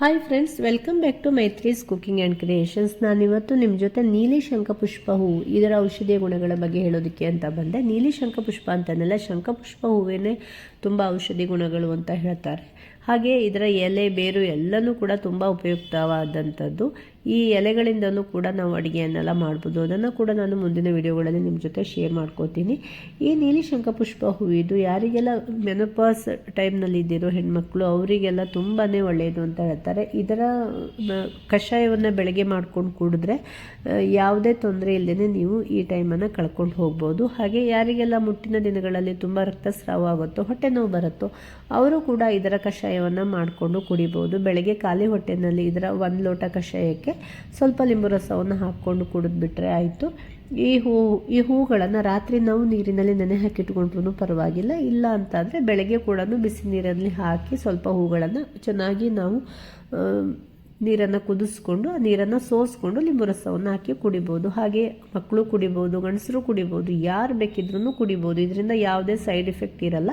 Hi friends welcome back to Maitri's cooking and creations ನಾನಿವತ್ತು ನಿಮ್ಮ ಜೊತೆ ನೀಲಿ ಶಂಖಪುಷ್ಪ ಹೂವು ಇದರ ಔಷಧೀಯ ಗುಣಗಳ ಬಗ್ಗೆ ಹೇಳೋದಕ್ಕೆ ಅಂತ ಬಂದೆ. ನೀಲಿ ಶಂಖಪುಷ್ಪ ಅಂತನಲ್ಲ ಶಂಖಪುಷ್ಪ ಹೂವೇನೆ ತುಂಬ ಔಷಧಿ ಗುಣಗಳು ಅಂತ ಹೇಳ್ತಾರೆ. ಹಾಗೆ ಇದರ ಎಲೆ, ಬೇರು ಎಲ್ಲನೂ ಕೂಡ ತುಂಬ ಉಪಯುಕ್ತವಾದಂಥದ್ದು. ಈ ಎಲೆಗಳಿಂದಲೂ ಕೂಡ ನಾವು ಅಡುಗೆಯನ್ನೆಲ್ಲ ಮಾಡ್ಬೋದು. ಅದನ್ನು ಕೂಡ ನಾನು ಮುಂದಿನ ವಿಡಿಯೋಗಳಲ್ಲಿ ನಿಮ್ಮ ಜೊತೆ ಶೇರ್ ಮಾಡ್ಕೋತೀನಿ. ಈ ನೀಲಿ ಶಂಖಪುಷ್ಪ ಹೂವಿದು ಯಾರಿಗೆಲ್ಲ ಮೆನಪಾಸ್ ಟೈಮ್ನಲ್ಲಿ ಇದ್ದಿರೋ ಹೆಣ್ಮಕ್ಳು, ಅವರಿಗೆಲ್ಲ ತುಂಬಾ ಒಳ್ಳೆಯದು ಅಂತ ಹೇಳ್ತಾರೆ. ಇದರ ಕಷಾಯವನ್ನು ಬೆಳಗ್ಗೆ ಮಾಡ್ಕೊಂಡು ಕುಡಿದ್ರೆ ಯಾವುದೇ ತೊಂದರೆ ಇಲ್ಲದೇ ನೀವು ಈ ಟೈಮನ್ನು ಕಳ್ಕೊಂಡು ಹೋಗ್ಬೋದು. ಹಾಗೆ ಯಾರಿಗೆಲ್ಲ ಮುಟ್ಟಿನ ದಿನಗಳಲ್ಲಿ ತುಂಬ ರಕ್ತಸ್ರಾವ ಆಗುತ್ತೋ ಹೊಟ್ಟೆ ನೋವು ಬರುತ್ತೋ, ಅವರು ಕೂಡ ಇದರ ಕಷಾಯವನ್ನು ಮಾಡಿಕೊಂಡು ಕುಡಿಬೋದು. ಬೆಳಗ್ಗೆ ಖಾಲಿ ಹೊಟ್ಟೆನಲ್ಲಿ ಇದರ ಒಂದು ಲೋಟ ಕಷಾಯಕ್ಕೆ ಸ್ವಲ್ಪ ಲಿಂಬು ರಸವನ್ನು ಹಾಕ್ಕೊಂಡು ಕುಡಿದ್ಬಿಟ್ರೆ ಆಯಿತು. ಈ ಹೂ, ಈ ಹೂಗಳನ್ನು ರಾತ್ರಿ ನಾವು ನೀರಿನಲ್ಲಿ ನೆನೆ ಹಾಕಿಟ್ಕೊಂಡ್ರೂ ಪರವಾಗಿಲ್ಲ. ಇಲ್ಲ ಅಂತಂದರೆ ಬೆಳಗ್ಗೆ ಕೂಡ ಬಿಸಿ ನೀರಲ್ಲಿ ಹಾಕಿ ಸ್ವಲ್ಪ ಹೂಗಳನ್ನು ಚೆನ್ನಾಗಿ ನಾವು ನೀರನ್ನು ಕುದಿಸ್ಕೊಂಡು ಆ ನೀರನ್ನು ಸೋಸ್ಕೊಂಡು ಲಿಂಬು ರಸವನ್ನು ಹಾಕಿ ಕುಡಿಬೋದು. ಹಾಗೆ ಮಕ್ಕಳು ಕುಡಿಬೋದು, ಗಂಡಸರು ಕುಡಿಬೋದು, ಯಾರು ಬೇಕಿದ್ರೂ ಕುಡಿಬೋದು. ಇದರಿಂದ ಯಾವುದೇ ಸೈಡ್ ಎಫೆಕ್ಟ್ ಇರಲ್ಲ.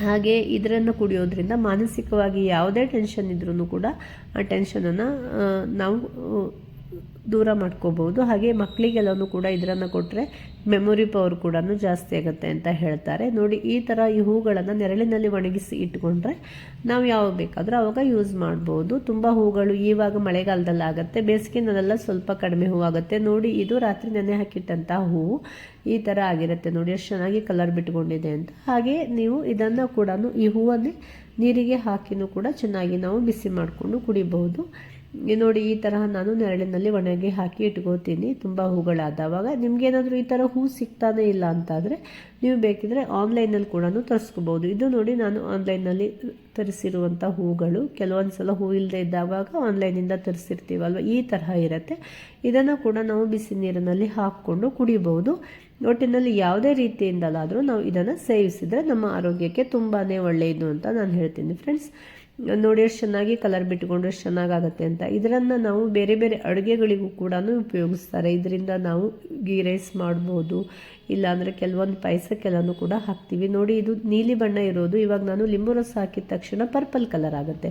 ಹಾಗೆ ಇದರನ್ನು ಕುಡಿಯೋದ್ರಿಂದ ಮಾನಸಿಕವಾಗಿ ಯಾವುದೇ ಟೆನ್ಷನ್ ಇದ್ರೂ ಕೂಡ ಆ ಟೆನ್ಷನನ್ನು ನಾವು ದೂರ ಮಾಡ್ಕೋಬೋದು. ಹಾಗೆ ಮಕ್ಕಳಿಗೆಲ್ಲನೂ ಕೂಡ ಇದನ್ನು ಕೊಟ್ಟರೆ ಮೆಮೊರಿ ಪವರ್ ಕೂಡ ಜಾಸ್ತಿ ಆಗುತ್ತೆ ಅಂತ ಹೇಳ್ತಾರೆ. ನೋಡಿ, ಈ ಥರ ಈ ಹೂಗಳನ್ನು ನೆರಳಿನಲ್ಲಿ ಒಣಗಿಸಿ ಇಟ್ಕೊಂಡ್ರೆ ನಾವು ಯಾವಾಗ ಬೇಕಾದರೂ ಆವಾಗ ಯೂಸ್ ಮಾಡ್ಬೋದು. ತುಂಬ ಹೂಗಳು ಇವಾಗ ಮಳೆಗಾಲದಲ್ಲಿ ಆಗುತ್ತೆ. ಬೇಸಿಗೆನಲ್ಲೆಲ್ಲ ಸ್ವಲ್ಪ ಕಡಿಮೆ ಹೂವಾಗುತ್ತೆ ನೋಡಿ, ಇದು ರಾತ್ರಿ ನೆನೆ ಹಾಕಿಟ್ಟಂಥ ಹೂವು ಈ ಥರ ಆಗಿರುತ್ತೆ. ನೋಡಿ, ಎಷ್ಟು ಚೆನ್ನಾಗಿ ಕಲರ್ ಬಿಟ್ಕೊಂಡಿದೆ ಅಂತ. ಹಾಗೆ ನೀವು ಇದನ್ನು ಕೂಡ ಈ ಹೂವನ್ನೇ ನೀರಿಗೆ ಹಾಕಿನೂ ಕೂಡ ಚೆನ್ನಾಗಿ ನಾವು ಬಿಸಿ ಮಾಡಿಕೊಂಡು ಕುಡಿಬಹುದು ನೋಡಿ ಈ ತರಹ ನಾನು ನೆರಳಿನಲ್ಲಿ ಒಣಗಿ ಹಾಕಿ ಇಟ್ಕೋತೀನಿ. ತುಂಬ ಹೂಗಳಾದವಾಗ ನಿಮಗೇನಾದರೂ ಈ ಥರ ಹೂ ಸಿಗ್ತಾನೆ ಇಲ್ಲ ಅಂತಾದರೆ ನೀವು ಬೇಕಿದ್ರೆ ಆನ್ಲೈನಲ್ಲಿ ಕೂಡ ತರಿಸ್ಕೋಬೋದು. ಇದು ನೋಡಿ ನಾನು ಆನ್ಲೈನಲ್ಲಿ ತರಿಸಿರುವಂಥ ಹೂಗಳು. ಕೆಲವೊಂದು ಸಲ ಹೂ ಇಲ್ಲದೆ ಇದ್ದಾವಾಗ ಆನ್ಲೈನಿಂದ ತರಿಸಿರ್ತೀವಲ್ವ? ಈ ತರಹ ಇರುತ್ತೆ. ಇದನ್ನು ಕೂಡ ನಾವು ಬಿಸಿ ನೀರಿನಲ್ಲಿ ಹಾಕ್ಕೊಂಡು ಕುಡಿಬೋದು. ಒಟ್ಟಿನಲ್ಲಿ ಯಾವುದೇ ರೀತಿಯಿಂದಲಾದರೂ ನಾವು ಇದನ್ನು ಸೇವಿಸಿದರೆ ನಮ್ಮ ಆರೋಗ್ಯಕ್ಕೆ ತುಂಬಾ ಒಳ್ಳೆಯದು ಅಂತ ನಾನು ಹೇಳ್ತೀನಿ ಫ್ರೆಂಡ್ಸ್. ನೋಡಿ ಎಷ್ಟು ಚೆನ್ನಾಗಿ ಕಲರ್ ಬಿಟ್ಕೊಂಡು ಎಷ್ಟು ಚೆನ್ನಾಗಾಗತ್ತೆ ಅಂತ. ಇದರನ್ನು ನಾವು ಬೇರೆ ಬೇರೆ ಅಡುಗೆಗಳಿಗೂ ಕೂಡ ಉಪಯೋಗಿಸ್ತಾರೆ. ಇದರಿಂದ ನಾವು ಗೀ ರೈಸ್ ಮಾಡ್ಬೋದು ಇಲ್ಲಾಂದರೆ ಕೆಲವೊಂದು ಪಾಯಸಕ್ಕೆಲ್ಲನೂ ಕೂಡ ಹಾಕ್ತೀವಿ. ನೋಡಿ, ಇದು ನೀಲಿ ಬಣ್ಣ ಇರೋದು. ಇವಾಗ ನಾನು ಲಿಂಬು ರಸ ಹಾಕಿದ ತಕ್ಷಣ ಪರ್ಪಲ್ ಕಲರ್ ಆಗುತ್ತೆ.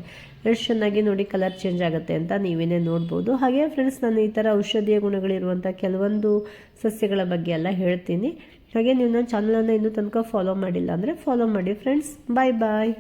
ಎಷ್ಟು ಚೆನ್ನಾಗಿ ನೋಡಿ ಕಲರ್ ಚೇಂಜ್ ಆಗುತ್ತೆ ಅಂತ ನೀವೇನೇ ನೋಡ್ಬೋದು. ಹಾಗೆ ಫ್ರೆಂಡ್ಸ್ ನಾನು ಈ ಥರ ಔಷಧೀಯ ಗುಣಗಳಿರುವಂಥ ಕೆಲವೊಂದು ಸಸ್ಯಗಳ ಬಗ್ಗೆ ಎಲ್ಲ ಹೇಳ್ತೀನಿ. ಹಾಗೆ ನೀವು ನನ್ನ ಚಾನಲನ್ನು ಇನ್ನೂ ತನಕ ಫಾಲೋ ಮಾಡಿಲ್ಲ ಅಂದರೆ ಫಾಲೋ ಮಾಡಿ ಫ್ರೆಂಡ್ಸ್ ಬಾಯ್ ಬಾಯ್